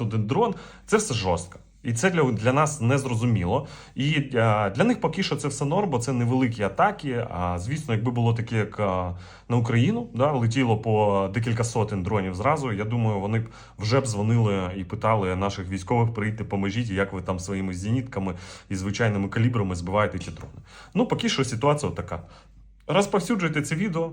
один дрон, це все жорстко. І це для, для нас не зрозуміло. І е, для них поки що це все норм, бо це невеликі атаки. А звісно, якби було таке, як е, на Україну, да, летіло по декілька сотень дронів зразу. Я думаю, вони б вже б дзвонили і питали наших військових прийти, поможіть, як ви там своїми зенітками і звичайними калібрами збиваєте ті дрони. Ну, поки що ситуація така. Розповсюджуйте це відео.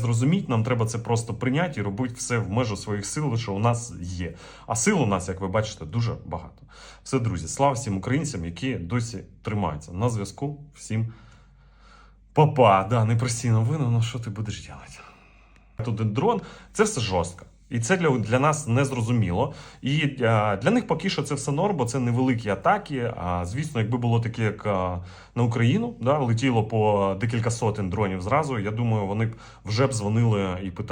зрозуміть. Нам треба це просто прийняти і робити все в межу своїх сил, що у нас є. А сил у нас, як ви бачите, дуже багато. Все, друзі, слава всім українцям, які досі тримаються. На зв'язку всім папа. Да, непрості новини, ну що ти будеш робити? Тут дрон, це все жорстко. І це для, для нас не зрозуміло. І а, для них поки що це все норм, бо це невеликі атаки. А звісно, якби було таке, як а, на Україну, да, летіло по декілька сотень дронів зразу. Я думаю, вони б вже б дзвонили і питали.